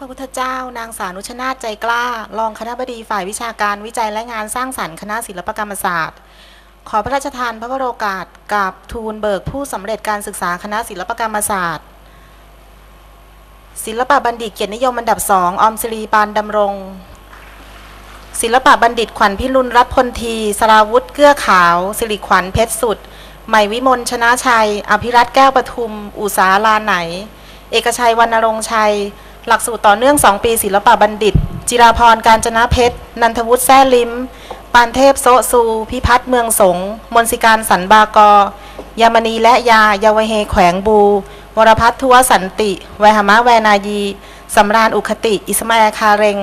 พระพุทธเจ้า นางสานุชนาใจกล้า รองคณะบดีฝ่ายวิชาการวิจัยและงานสร้างสรรค์คณะศิลปกรรมศาสตร์ ขอพระราชทานพระวโรกาสกับทูลเบิกผู้สำเร็จการศึกษาคณะศิลปกรรมศาสตร์ ศิลปะบัณฑิตเกียรตินิยมอันดับสองออมศิรีปานดำรง ศิลปะบัณฑิตขวัญพิรุณรับพลทีสราวุธเกื้อขาว สิริขวัญเพชรสุดใหม่วิมลชนะชัย อภิรัตแก้วปทุม อุสาลาไหน เอกชัยวรรณรงค์ชัย หลักสูตรต่อเนื่อง 2 ปีศิลปะบัณฑิต จิราพรการจนะเพชร นันทวุฒิแซ่ลิมปานเทพโซซู พิพัฒน์เมืองสงมนสิการสันบากอยามณีและยายาวเฮแขวงบู วรพัฒน์ทัวสันติ ไวหมะแวนายีสำราญอุคติ อิสมาแอคาเรง